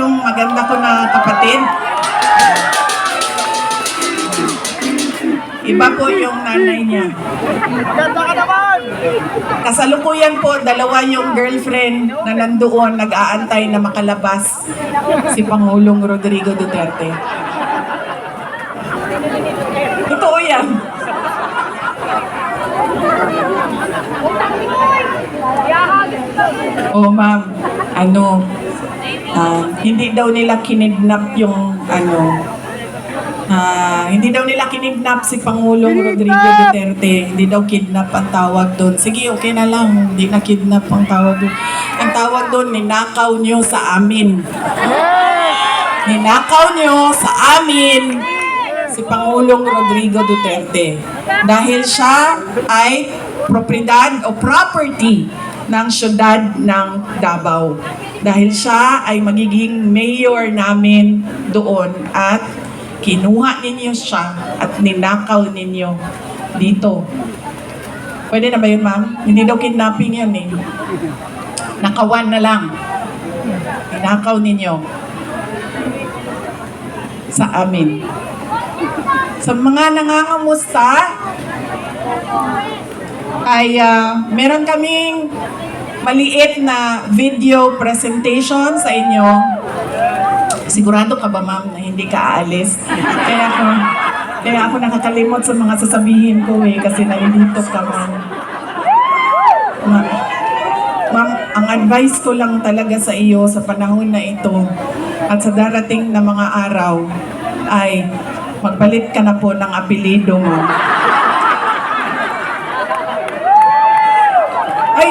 yung maganda ko na kapatid. Iba po yung nanay niya. Ganda ka naman! Kasalukuyan po, dalawa yung girlfriend na nandoon nag-aantay na makalabas si Pangulong Rodrigo Duterte. Totoo yan. Oh, ma'am. Ano, ah, hindi daw nila kinidnap yung ano, Ah, hindi daw nila kinidnap si Pangulong Rodrigo Duterte. Hindi daw kidnap ang tawag doon. Sige, okay na lang. Hindi na kidnap ang tawag doon. Ang tawag doon, ninakaw nyo sa amin. Ninakaw nyo sa amin si Pangulong Rodrigo Duterte. Dahil siya ay propriedad o property ng syudad ng Davao. Dahil siya ay magiging mayor namin doon at kinuha ninyo siya at ninakaw ninyo dito. Pwede na ba yun, ma'am? Hindi daw kidnapping yan eh. Nakawan na lang. Ninakaw ninyo sa amin. Sa mga nangangamusta, ay ah, meron kaming maliit na video presentation sa inyo. Sigurado ka ba, ma'am, na hindi ka aalis? Kaya ako, kaya ako nakakalimot sa mga sasabihin ko eh, kasi nalilito ka, ma'am. Ma- Ma'am, ang advice ko lang talaga sa iyo sa panahon na ito at sa darating na mga araw ay magpalit ka na po ng apelido mo. Ay,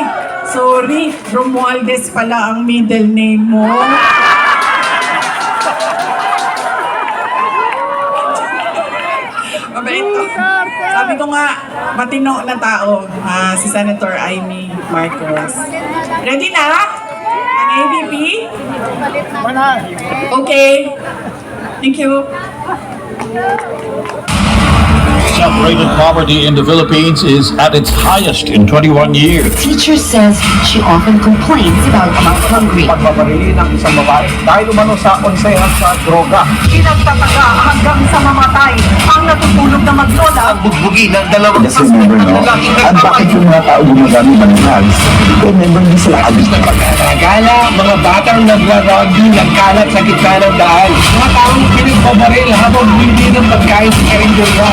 sorry, Romualdez pala ang middle name mo. Mabait to. Sabi ko nga, matino na tao, ah, si Senator Amy Marcos. Ready na? Ang ABP? Okay. Thank you. Separated poverty in the Philippines is at its highest in 21 years. Teacher says she often complains about being hungry. Pagbabarili ng isang babae dahil umano sa konsehan sa droga. Pinagtataga hanggang sa mamatay ang natutulog na maglola. Bugbugi ng dalawang Kasi never know. At bakit yung mga tao gumagamit ng drugs? Eh, never din sila abis na Gala, mga batang nagra-rugby nagkalat sa gitna ng daan. Mga taong pinagbabaril habang hindi ng pagkain sa karinderya.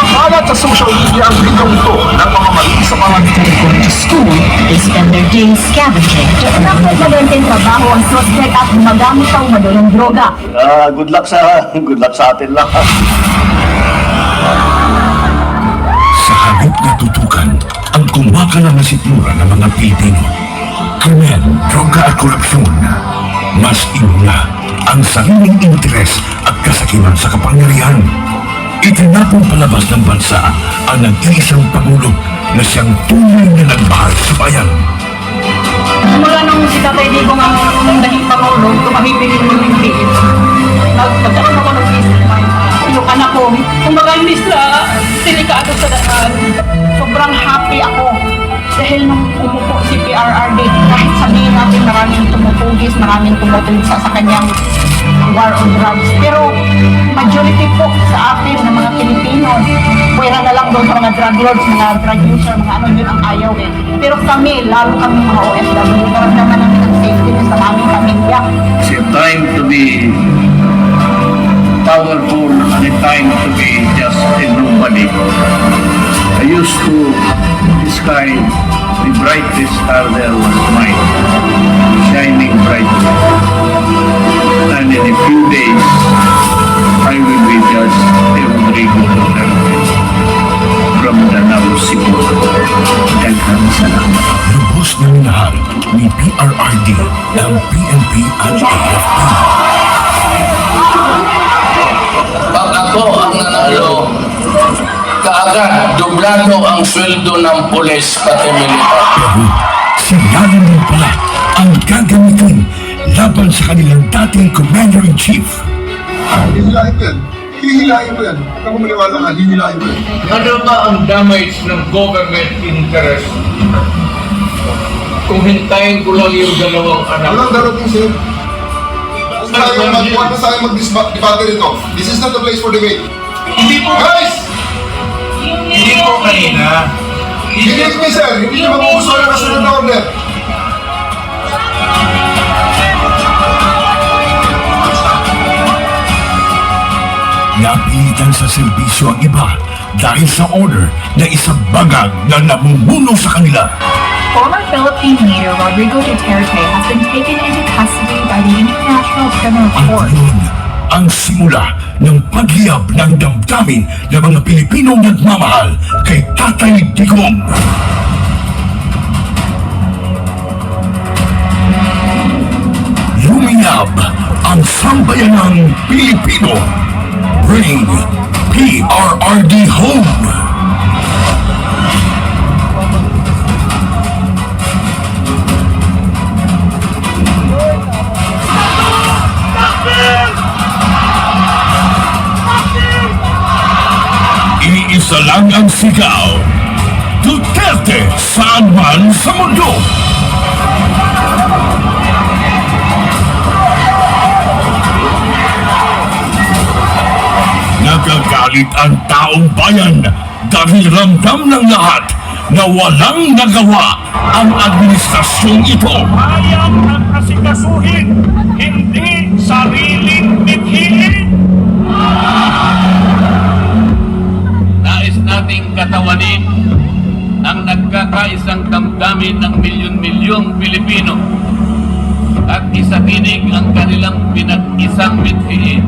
Makalat sa social media ang bidong ito ng mga mali sa mga Going to school, they spend their days scavenging. Magandang trabaho ang suspect at gumagamit sa umadulong droga. Ah, good luck sa good luck sa atin lahat. Sa halip na tutukan ang kumakalang na sikmura ng mga Pilipino. Krimen, droga at korupsyon. Mas inuna ang sariling interes at kasakiman sa kapangyarihan. Itinapong palabas ng bansa ang nag-iisang Pangulo na siyang tunay na nagmahal sa bayan. Mula nung si Tatay Digong ang nung naging Pangulo, tumahipin yung hindi. Nagpagkaroon ako mind. Yung anak ko, kumbaga hindi sila delikado sa daan. Sobrang happy ako. Dahil nung umupo si PRRD, kahit sabihin natin maraming tumutugis, maraming tumutulog sa, sa kanyang war on drugs. Pero majority po sa atin ng mga Pilipino, pwera na lang doon sa mga drug lords, mga drug user, mga ano yun ang ayaw eh. Pero kami, lalo kami mga OFW, naramdaman namin ang safety sa aming pamilya. It's a time to be powerful and a time to be just a nobody. I used to describe the brightest star there was mine, shining brightly. And in a few days, I will be just a Rodrigo Duterte from Danao, Cebu. Daghang salamat. Lubos na minahal ni PRRD ang PNP at AFP. Pag ako ang nanalo, kaagad doblado ang sweldo ng pulis pati militar. Pero sila na rin pala ang gagamitin laban sa kanilang dating Commander-in-Chief. Hihilahin ko yan. Hihilahin ko yan. Huwag maniwala nga, hihilahin ko yan. Ano ba ang damage ng government interest? Kung hintayin ko lang yung dalawang anak. Walang darating sir. mag huwag na tayo mag-debate dito. This is not the place for debate. Hindi po, Guys! Hindi po kanina. Hindi me, sir. Hindi naman uso na kasunod na order. Napilitan sa serbisyo ang iba dahil sa order na isang bagag na namumuno sa kanila. Former Philippine leader Rodrigo Duterte has been taken into custody by the International Criminal At Court. yun ang simula ng paghiyab ng damdamin ng mga Pilipinong nagmamahal kay Tatay Digong. Lumiyab ang sambayanang Pilipino. Bring PRRD home. Iisa lang ang sigaw. Duterte saan man sa mundo. Nagagalit ang taong bayan dahil ramdam ng lahat na walang nagawa ang administrasyong ito. Hayang ang asikasuhin, hindi sariling mithiin. Katawanin ang nagkakaisang damdamin ng milyon-milyong Pilipino at isakinig ang kanilang pinag-isang mithiin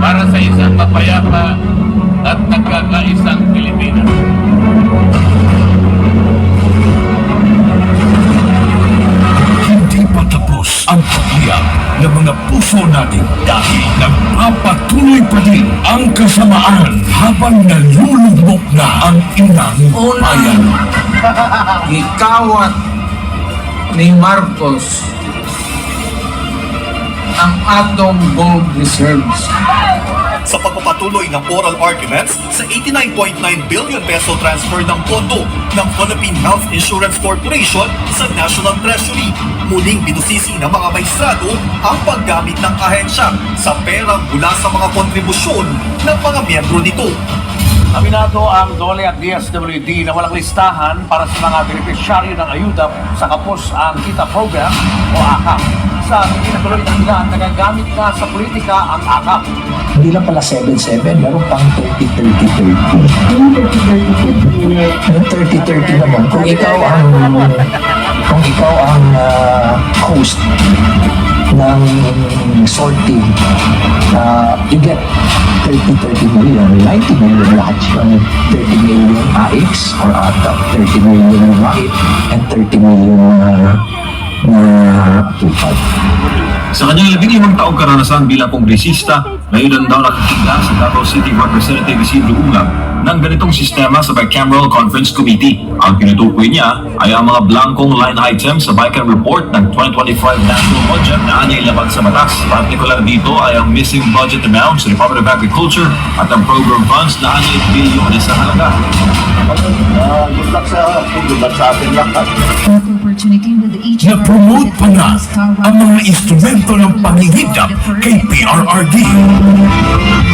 para sa isang mapayapa at nagkakaisang Pilipinas. Ng mga puso natin dahil nagpapatuloy pa din ang kasamaan habang nalulugmok na ang inang bayan. gikawat ni Marcos ang atong gold reserves. Pagpapatuloy ng oral arguments sa 89.9 billion peso transfer ng pondo ng Philippine Health Insurance Corporation sa National Treasury. Muling binusisi ng mga maestrado ang paggamit ng ahensya sa perang mula sa mga kontribusyon ng mga miyembro nito. Aminado ang Dole at DSWD na walang listahan para sa mga benepisyaryo ng ayuda sa kapos ang kita program o AKAP. Sa pinatuloy ng ilan, nagagamit na sa politika ang AKAP. Hindi lang pala 7-7, meron pang 30-30-30. Yung 30-30 naman, kung ikaw ang kung ikaw ang ah, host ng sorting, uh, you get 30-30 million, 90 million lahat yun. 30 million AX or ATA, 30 million MAIT, and 30 million na na tupad. Sa kanyang labing limang taong karanasan bilang kongresista, ngayon lang daw nakikita sa Davao City Representative Isidro Ungab ng ganitong sistema sa Bicameral Conference Committee. Ang tinutukoy niya ay ang mga blankong line items sa Bicam Report ng 2025 National Budget na anyay labag sa batas. Partikular dito ay ang missing budget amount sa Department of Agriculture at ang program funds na anyay bilyon sa halaga. good luck sa, good luck sa atin lahat. Na-promote pa nga ang mga instrumento ng pangingidap kay PRRD.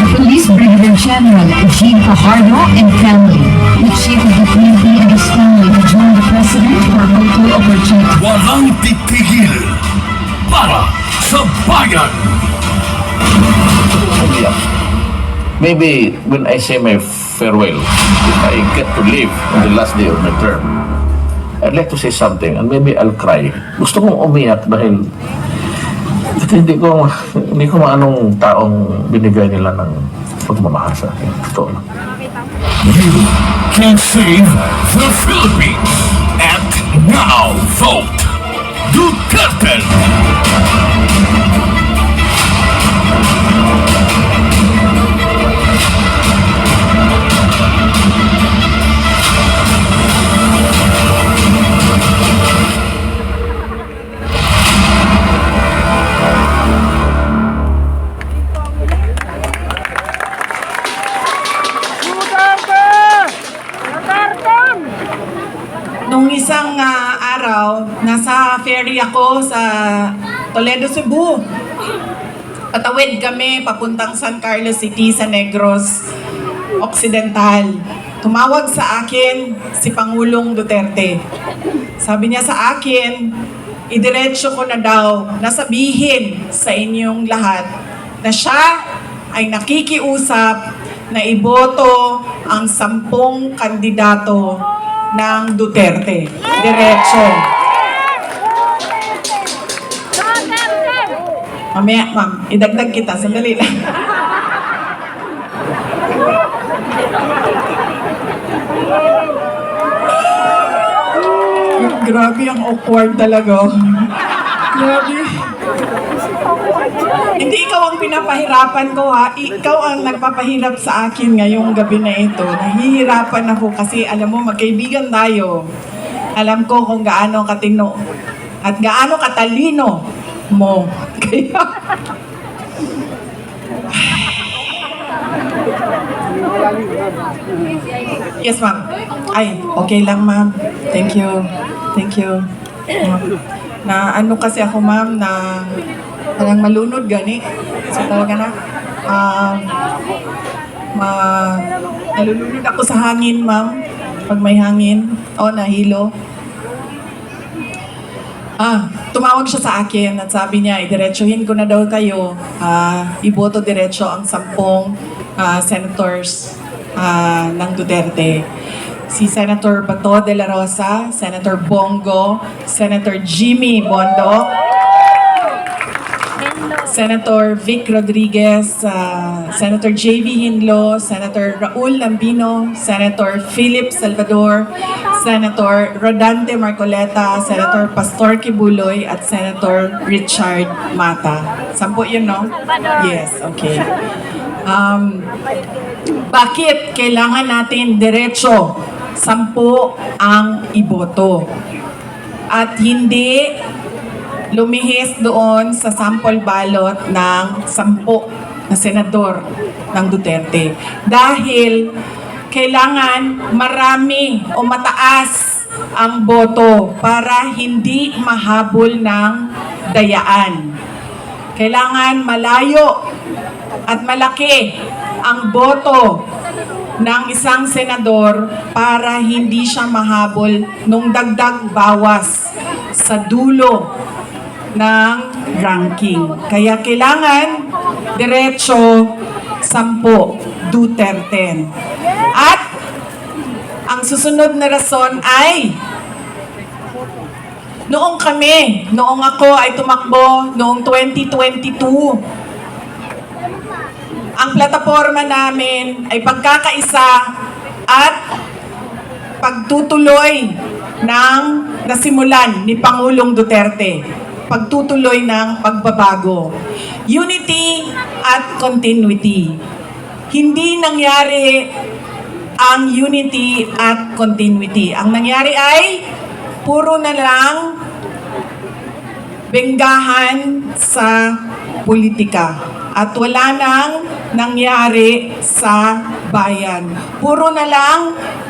The Police Brigadier General Eugene Fajardo and family, the Chief of the PNP and his family to join the President for photo opportunity. Walang titigil para sa bayan. Maybe when I say my farewell, if I get to live on the last day of my term, I'd like to say something and maybe I'll cry. Gusto kong umiyak dahil dahil hindi ko hindi ko maanong taong binigay nila ng pagmamahal sa akin. Totoo lang. You can save the Philippines. Act now. Vote Duterte. Araw, nasa ferry ako sa Toledo, Cebu. Patawid kami papuntang San Carlos City sa Negros Occidental. Tumawag sa akin si Pangulong Duterte. Sabi niya sa akin, idiretso ko na daw nasabihin sa inyong lahat na siya ay nakikiusap na iboto ang sampung kandidato ng Duterte. Diretso. Mamaya, ma'am, idagdag kita. Sandali lang. Grabe ang awkward talaga. Grabe. Hindi ikaw ang pinapahirapan ko ha. Ikaw ang nagpapahirap sa akin ngayong gabi na ito. Nahihirapan ako kasi alam mo, magkaibigan tayo. Alam ko kung gaano katino at gaano katalino mo. Kaya... Yes, ma'am. Ay, okay lang, ma'am. Thank you. Thank you. Na ano kasi ako, ma'am, na parang malunod gani. So talaga na. Um, ma nalulunod ako sa hangin, ma'am. Pag may hangin. O, nahilo. Ah, tumawag siya sa akin at sabi niya, idiretsuhin ko na daw kayo. Ah, iboto diretso ang sampung ah, senators ah, ng Duterte. Si Senator Bato de la Rosa, Senator Bongo, Senator Jimmy Bondo, Senator Vic Rodriguez, ah, Senator J.V. Hinlo, Senator Raul Lambino, Senator Philip Salvador, Senator Rodante Marcoleta, Senator Pastor Kibuloy, at Senator Richard Mata. Sampo yun, no? Yes, okay. Um, bakit kailangan natin diretso sampu ang iboto? At hindi lumihis doon sa sample ballot ng sampu na senador ng Duterte. Dahil kailangan marami o mataas ang boto para hindi mahabol ng dayaan. Kailangan malayo at malaki ang boto ng isang senador para hindi siya mahabol nung dagdag bawas sa dulo ng ranking. Kaya kailangan diretso 10 Duterte. At ang susunod na rason ay noong kami, noong ako ay tumakbo noong 2022, ang plataforma namin ay pagkakaisa at pagtutuloy ng nasimulan ni Pangulong Duterte. Pagtutuloy ng pagbabago. Unity at continuity. Hindi nangyari ang unity at continuity. Ang nangyari ay puro na lang benggahan sa politika at wala nang nangyari sa bayan. Puro na lang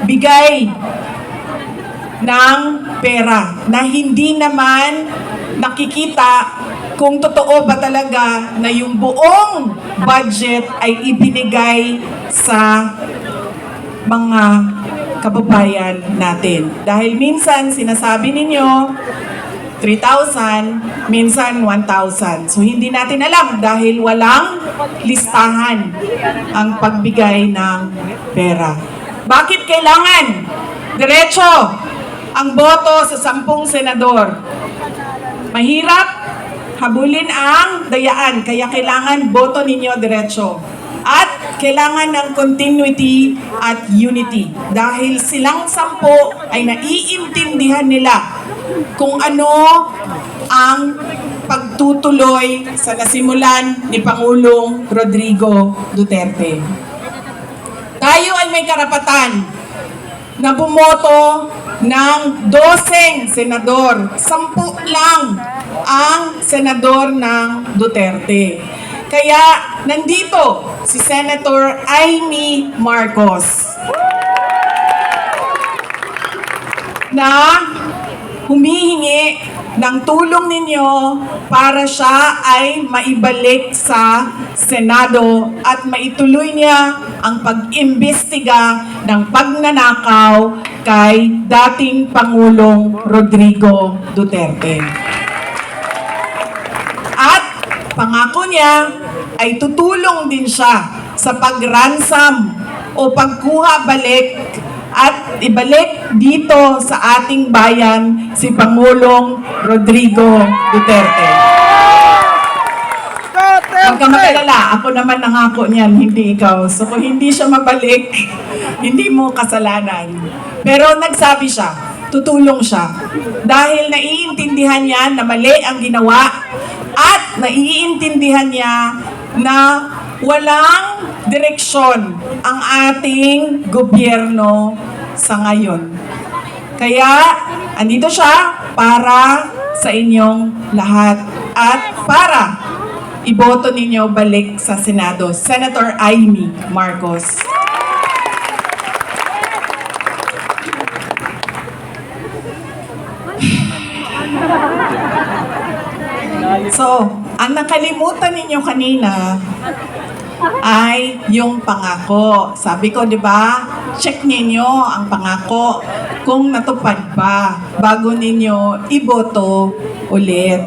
bigay ng pera na hindi naman nakikita kung totoo ba talaga na yung buong budget ay ibinigay sa mga kababayan natin. Dahil minsan sinasabi ninyo 3,000, minsan 1,000. So hindi natin alam dahil walang listahan ang pagbigay ng pera. Bakit kailangan? Diretso ang boto sa sampung senador. Mahirap habulin ang dayaan, kaya kailangan boto ninyo diretso. At kailangan ng continuity at unity dahil silang sampo ay naiintindihan nila kung ano ang pagtutuloy sa nasimulan ni Pangulong Rodrigo Duterte. Tayo ay may karapatan na bumoto ng 12 senador. Sampu lang ang senador ng Duterte. Kaya nandito si Senator Amy Marcos na humihingi ng tulong ninyo para siya ay maibalik sa Senado at maituloy niya ang pag-imbestiga ng pagnanakaw kay dating Pangulong Rodrigo Duterte. At pangako niya ay tutulong din siya sa pagransam o pagkuha balik at ibalik dito sa ating bayan si Pangulong Rodrigo Duterte. Huwag ka magalala, ako naman nangako niyan, hindi ikaw. So kung hindi siya mabalik, hindi mo kasalanan. Pero nagsabi siya, tutulong siya. Dahil naiintindihan niya na mali ang ginawa at naiintindihan niya na walang direksyon ang ating gobyerno sa ngayon. Kaya, andito siya para sa inyong lahat at para iboto ninyo balik sa Senado. Senator Amy Marcos. So, ang nakalimutan ninyo kanina ay yung pangako. Sabi ko, di ba? Check ninyo ang pangako kung natupad ba bago ninyo iboto ulit.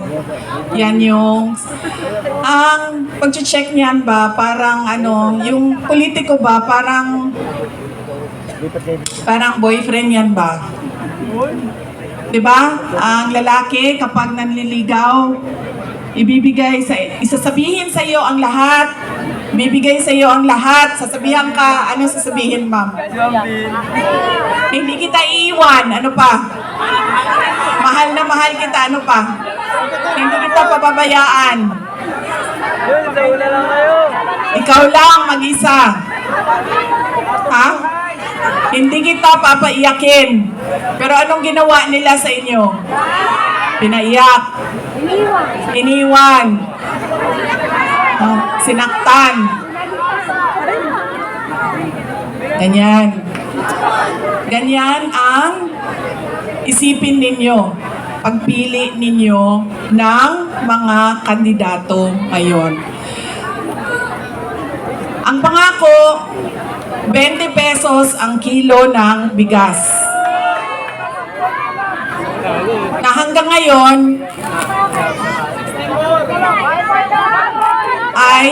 Yan yung ang pag-check niyan ba parang ano, yung politiko ba parang parang boyfriend yan ba? 'Di ba? Ang lalaki kapag nanliligaw, ibibigay sa isasabihin sa iyo ang lahat. Bibigay sa iyo ang lahat. Sasabihan ka, ano sasabihin, ma'am? Hindi kita iiwan. Ano pa? Mahal na mahal kita. Ano pa? Hindi kita pababayaan. Ikaw lang mag-isa. Ha? Hindi kita papaiyakin. Pero anong ginawa nila sa inyo? Pinaiyak. Iniwan. Oh, sinaktan. Ganyan. Ganyan ang isipin ninyo pagpili ninyo ng mga kandidato ngayon. Ang pangako, 20 pesos ang kilo ng bigas. Na hanggang ngayon ay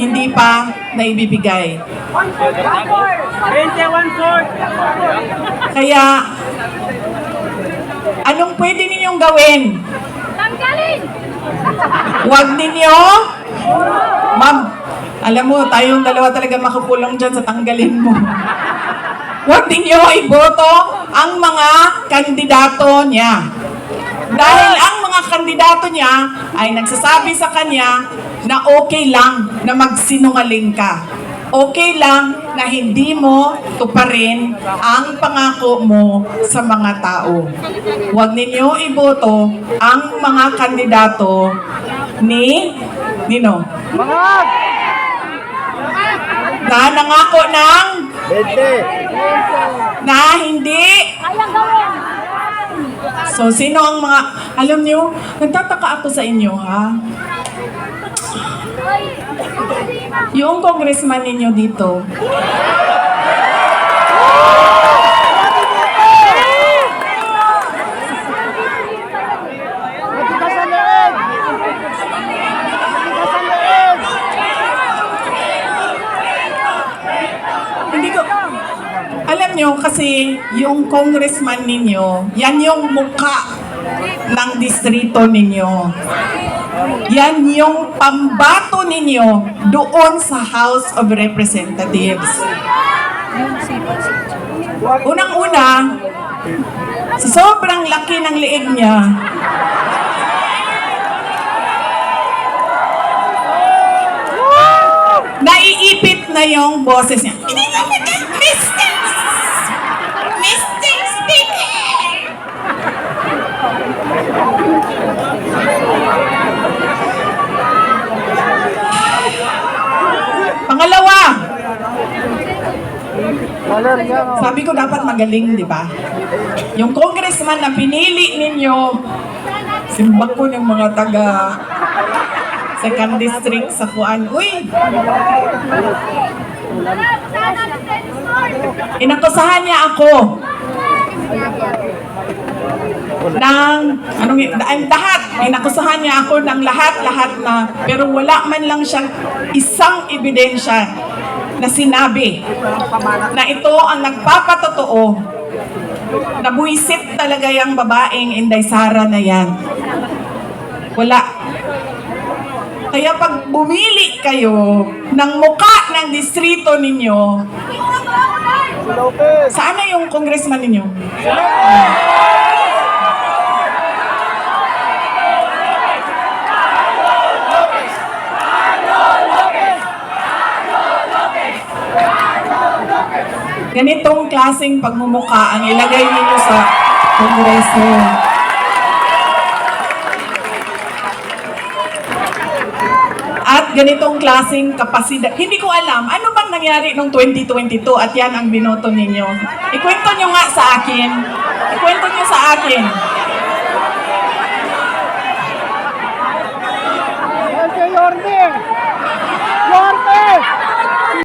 hindi pa naibibigay. Kaya, anong pwede ninyong gawin? Huwag ninyo, ma'am, alam mo, tayong dalawa talaga makakulong dyan sa tanggalin mo. Huwag ninyo iboto ang mga kandidato niya. Dahil ang mga kandidato niya ay nagsasabi sa kanya na okay lang na magsinungaling ka. Okay lang na hindi mo tuparin ang pangako mo sa mga tao. Huwag ninyo iboto ang mga kandidato ni Nino. Na nangako ng na hindi So, sino ang mga, alam nyo, nagtataka ako sa inyo, ha? Yung congressman ninyo dito, alam nyo, kasi yung congressman ninyo, yan yung mukha ng distrito ninyo. Yan yung pambato ninyo doon sa House of Representatives. Unang-una, sa sobrang laki ng liig niya, naiipit na yung boses niya. Mr. Mr. sabi ko dapat magaling, di ba? Yung congressman na pinili ninyo Simba ko ng mga taga second district sa Kuan. Uy! Inakusahan niya ako ng anong ang lahat inakusahan niya ako ng lahat-lahat na pero wala man lang siyang isang ebidensya na sinabi na ito ang nagpapatotoo na buwisit talaga yung babaeng Inday Sara na yan. Wala. Kaya pag bumili kayo ng muka ng distrito ninyo, saan na yung congressman ninyo? Ganitong klaseng pagmumuka ang ilagay ninyo sa kongreso. At ganitong klaseng kapasidad. Hindi ko alam, ano bang nangyari noong 2022 at yan ang binoto ninyo? Ikwento nyo nga sa akin. Ikwento nyo sa akin. Yorme!